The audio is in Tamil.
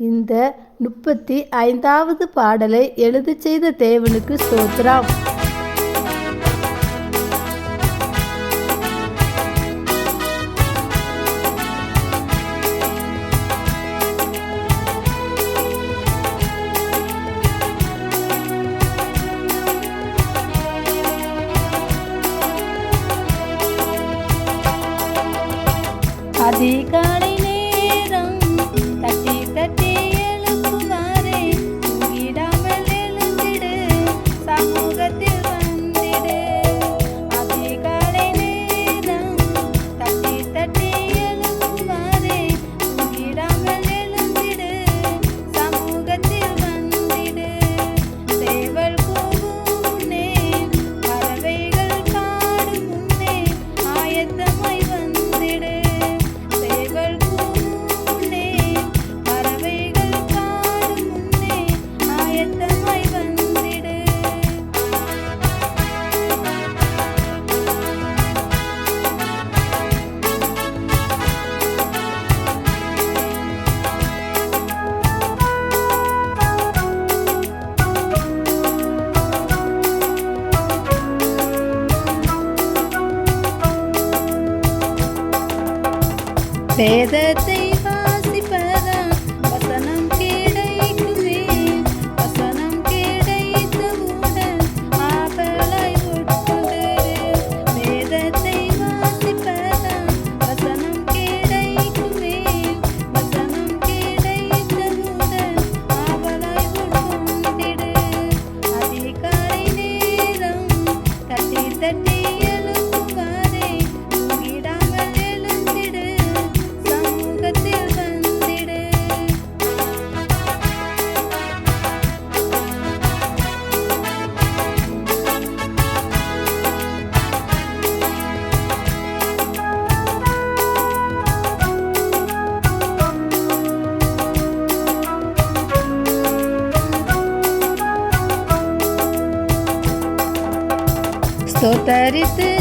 இந்த முப்பத்தி ஐந்தாவது பாடலை எழுதி செய்த தேவனுக்கு ஸ்தோத்ராம் அதிகாலை say the thing. So that is the